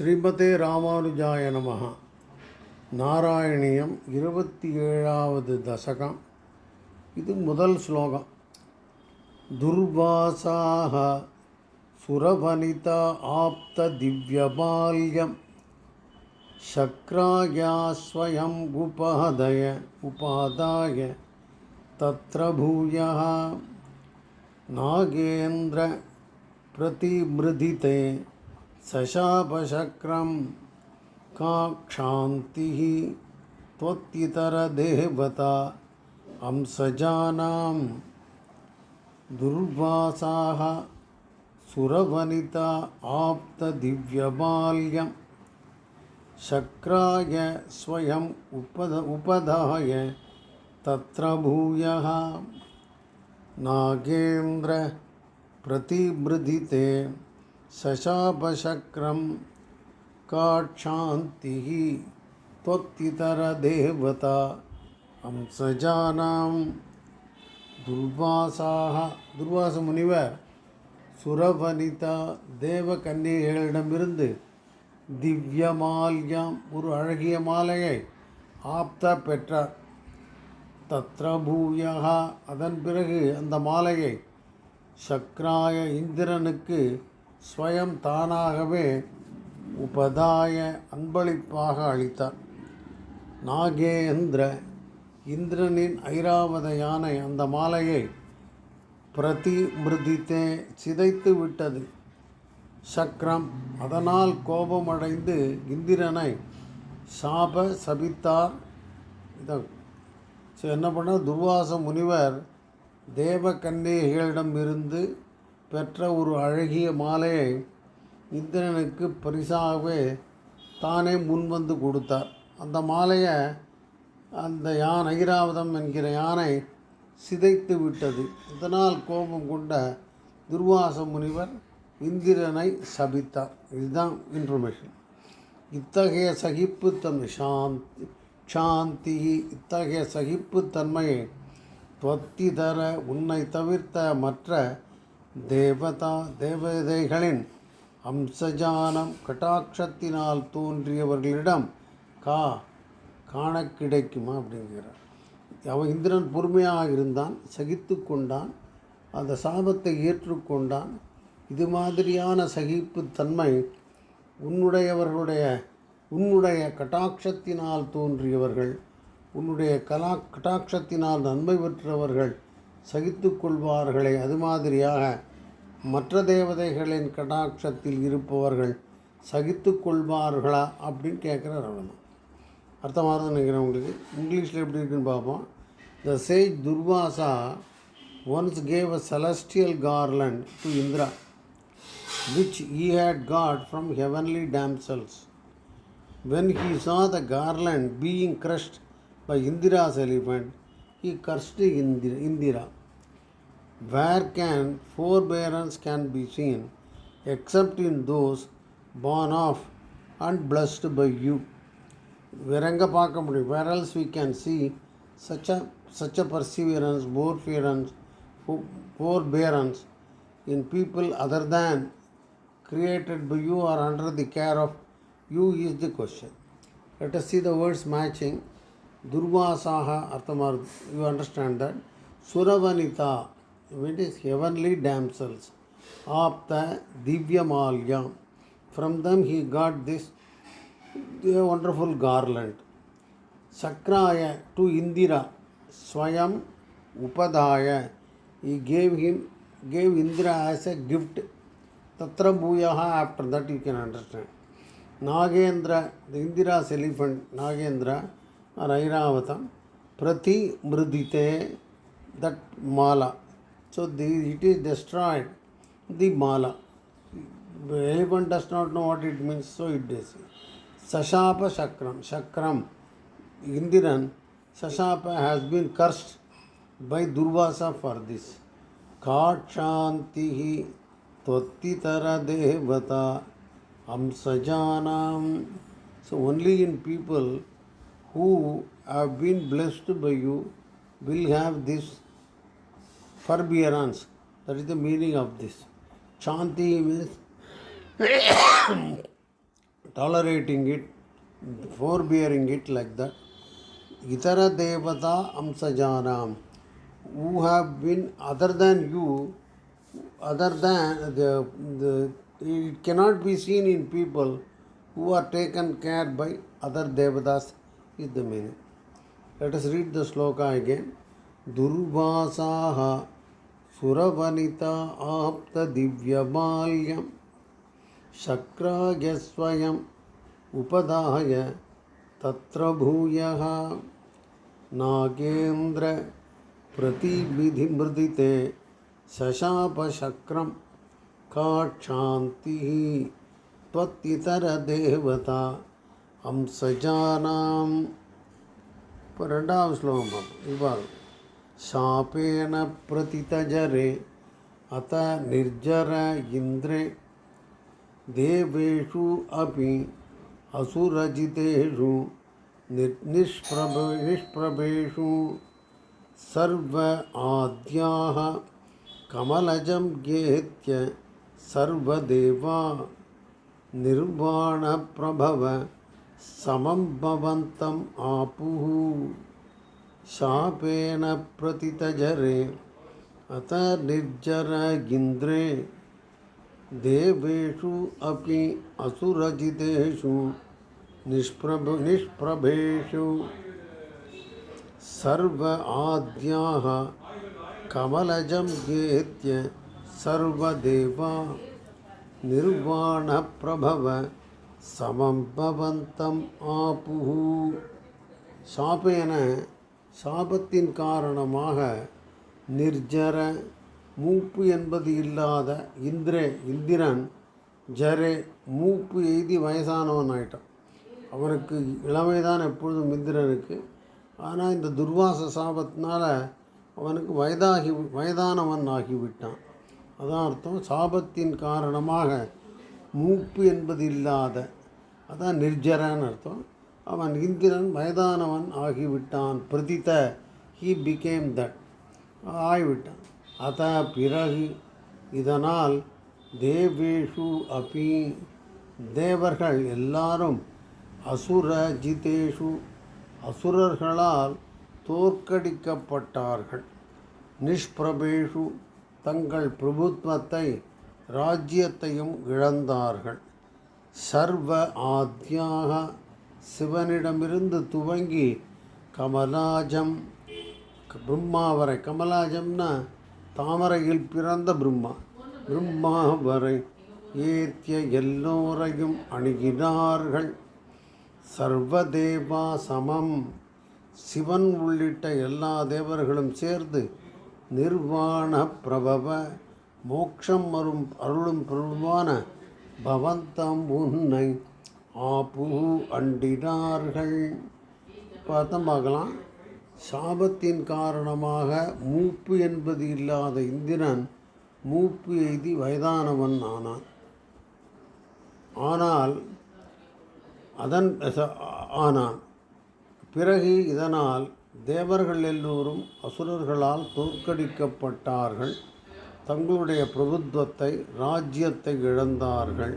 ஸ்ரீமதே ராமானுஜாய நமகா நாராயணியம் இருபத்தி ஏழாவது தசகம். இது முதல் ஸ்லோகம். துர்வாசாக சுரவனிதா ஆப்த திவ்யபால்யம். சக்ராயா ஸ்வயம் உபாதய உபாதாய தத்ர பூயா நாகேந்திர பிரதிமிருதிதே सशापशक्रं का क्षान्तिः त्वत्तितरदेवता अंसजानां दुर्वासाः सुरवनिता आप्तदिव्यबाल्यम् शक्राय स्वयम् उपद, उपधाय तत्र भूयः। नागेन्द्र प्रतिमृदिते शशापशक्रं काक्षान्तिः त्वत्तितरदेवता हंसजानां துர்வாசாக துர்வாச முனிவர் சுரவனிதா தேவகன்னிகைகளிடமிருந்து திவ்ய மால்யம் ஒரு அழகிய மாலையை ஆப்த பெற்றார் தத்ர பூயகா அதன் பிறகு அந்த மாலையை சக்ராய இந்திரனுக்கு ஸ்வயம் தானாகவே உபதாய அன்பளிப்பாக அளித்தார். நாகேந்திர இந்திரனின் ஐராவத யானை அந்த மாலையை பிரதி மிருதித்தே சிதைத்து விட்டது. சக்கரம் அதனால் கோபமடைந்து இந்திரனை சாப சபித்தார். இதை ஸோ என்ன பண்ண துர்வாச முனிவர் தேவ கன்னிகைகளிடம் இருந்து பெற்ற ஒரு அழகிய மாலையை இந்திரனுக்கு பரிசாகவே தானே முன்வந்து கொடுத்தார். அந்த மாலையை அந்த யான் ஐராவதம் என்கிற யானை சிதைத்து விட்டது. இதனால் கோபம் கொண்ட துர்வாச முனிவர் இந்திரனை சபித்தார். இதுதான் இன்ஃபர்மேஷன். இத்தகைய சகிப்புத்தன்மை சாந்தி சாந்தி இத்தகைய சகிப்புத்தன்மையை தொத்தி தர உன்னை தவிர்த்த மற்ற தேவதா தேவதைகளின் அம்சஜானம் கட்டாட்சத்தினால் தோன்றியவர்களிடம் கா காண கிடைக்குமா அப்படிங்கிறார். அவன் இந்திரன் பொறுமையாக இருந்தான் சகித்து கொண்டான் அந்த சாபத்தை ஏற்றுக்கொண்டான் இது மாதிரியான சகிப்புத்தன்மை உன்னுடையவர்களுடைய உன்னுடைய கட்டாட்சத்தினால் தோன்றியவர்கள் உன்னுடைய கலா கட்டாட்சத்தினால் நன்மை பெற்றவர்கள் சகித்து கொள்வார்களே அது மாதிரியாக மற்ற தேவதைகளின் கடாட்சத்தில் இருப்பவர்கள் சகித்து கொள்வார்களா அப்படின்னு கேட்குறார் அவ்வளோதான் அர்த்தமாக நினைக்கிறேன் உங்களுக்கு. இங்கிலீஷில் எப்படி இருக்குன்னு பார்ப்போம். The sage Durvasa once gave a celestial garland to Indra which he had got from heavenly damsels. When he saw the garland being crushed by Indira's elephant, he cursed Indira. Where can forbearance can be seen except in those born of and blessed by you? Pakamudi, where else we can see such a such a perseverance, forbearance, forbearance in people other than created by you or under the care of you is the question. Let us see the words matching. துர்வாசாக அர்த்தமாகுது you understand that சுரவனிதா it is heavenly damsels of the திவ்யமால்யா from them he got this wonderful garland சக்ராய to Indra ஸ்வயம் உபதாய ஈ gave him gave Indra as a gift தத்ர பூயாக after that you can understand Nagendra the Indra's elephant நாகேந்திரா और ऐरावत प्रति मृदिते that Mala. So it is destroyed the Mala. Elephant does not know what it mean so it says सशाप शक्रम शक्रम इंदिरन, सशाप has been cursed by Durvasa for this काक्षांति त्वत्तितर देवता हम सजानाम so only in people who have been blessed by you will have this forbearance. That is the meaning of this. Chanti means tolerating it, forbearing it like that. Itara Devata Amsajanam, who have been other than you, other than the, the it cannot be seen in people who are taken care by other devatas is the meaning. Let us read the sloka again. Durvasaha Suravanita Apta Divyamalyam Shakrayasvayam Upadaya Tatra Bhuyaha Nagendra Pratibidhimrdite Shashapashakram काक्षान्तिः त्वत्तितरदेवता अंसजानां रण्डां श्लोकं शापेन प्रतितजरे, अत निर्जर इन्द्रे देवेषु अपि असुरजितेषु निष्प्रभ निष्प्रभेषु सर्व आद्याः, कमलजं गेत्य सर्वदेवा, निर्वाणप्रभव। समं भवन्तम् आपुः शापेन प्रतितजरे अत निर्जरगिन्द्रे देवेषु अपि असुरजितेषु निष्प्रभ निष्प्रभेषु सर्व आद्याः कमलजं गेत्य सर्वदेवा निर्वाणप्रभव సమం భవంతం ఆపుహు சாபேன சாபத்தின் காரணமாக நிர்ஜர மூப்பு என்பது இல்லாத இந்திரே இந்திரன் ஜரே மூப்பு எய்தி வயசானவன் ஆயிட்டான். அவனுக்கு இளமைதான் எப்பொழுதும் இந்திரனுக்கு. ஆனால் இந்த துர்வாச சாபத்தினால் அவனுக்கு வயதாகி வயதானவன் ஆகிவிட்டான். அதான் அர்த்தம். சாபத்தின் காரணமாக மூப்பு என்பது இல்லாத அதான் நிர்ஜரான்னு அர்த்தம். அவன் இந்திரன் வயதானவன் ஆகிவிட்டான். பிரதித ஹீ பிகேம் தட் ஆகிவிட்டான். அத பிறகு இதனால் தேவேஷு அபி தேவர்கள் எல்லாரும் அசுர ஜிதேஷு அசுரர்களால் தோற்கடிக்கப்பட்டார்கள். நிஷ்பிரபேஷு தங்கள் பிரபுத்வத்தை ராஜ்யத்தையும் இழந்தார்கள். சர்வ ஆத்யாக சிவனிடமிருந்து துவங்கி கமலாஜம் பிரம்மா வரை கமலாஜம்னா தாமரையில் பிறந்த பிரம்மா. பிரம்மா வரை ஏத்திய எல்லோரையும் அணுகினார்கள். சர்வதேவா சமம். சிவன் உள்ளிட்ட எல்லா தேவர்களும் சேர்ந்து நிர்வாண பிரபவ மோட்சம் வரும் அருளும் பிரபுவான பவந்தம் உன்னை ஆப்பு அண்டினார்கள். இப்போ பார்க்கலாம் சாபத்தின் காரணமாக மூப்பு என்பது இல்லாத இந்திரன் மூப்பு எய்தி வயதானவன் ஆனான். ஆனால் அதன் ஆனான். பிறகு இதனால் தேவர்கள் எல்லோரும் அசுரர்களால் தோற்கடிக்கப்பட்டார்கள். தங்களுடைய பிரபுத்துவத்தை ராஜ்யத்தை இழந்தார்கள்.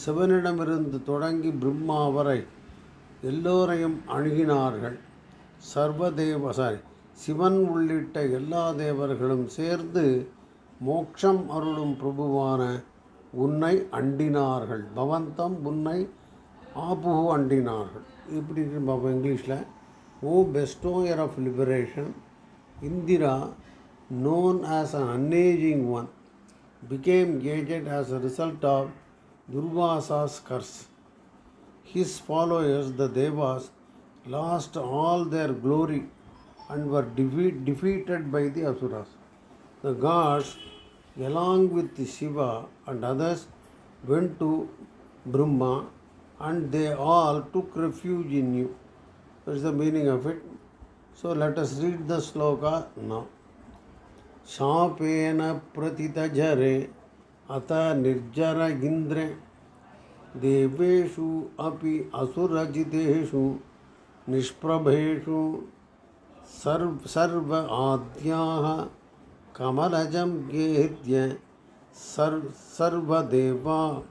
சிவனிடமிருந்து தொடங்கி பிரம்மா வரை எல்லோரையும் அணுகினார்கள். சர்வதேவ சாரி சிவன் உள்ளிட்ட எல்லா தேவர்களும் சேர்ந்து மோட்சம் அருளும் பிரபுவான உன்னை அண்டினார்கள். பவந்தம் உன்னை ஆபு அண்டினார்கள். இப்படி இருக்கு இங்கிலீஷில்? O bestower of liberation Indra known as an unaging one became aged as a result of Durvasa's curse. His followers, the Devas, lost all their glory and were defeat, defeated by the Asuras. The gods, along with Shiva and others, went to Brahma and they all took refuge in you. That's the meaning of it. So let us read the sloka now. शापेन प्रतितजरे, अत निर्जर इंद्र देवेशु अपि असुरजितेषु, निष्प्रभेषु सर्व सर्व आद्याः कमलजं गेद्य, सर्व, सर्वदेवा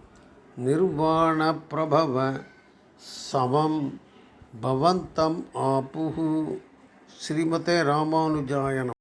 निर्वाणप्रभव समं भवन्तम् आपुः। श्रीमते रामानुजाय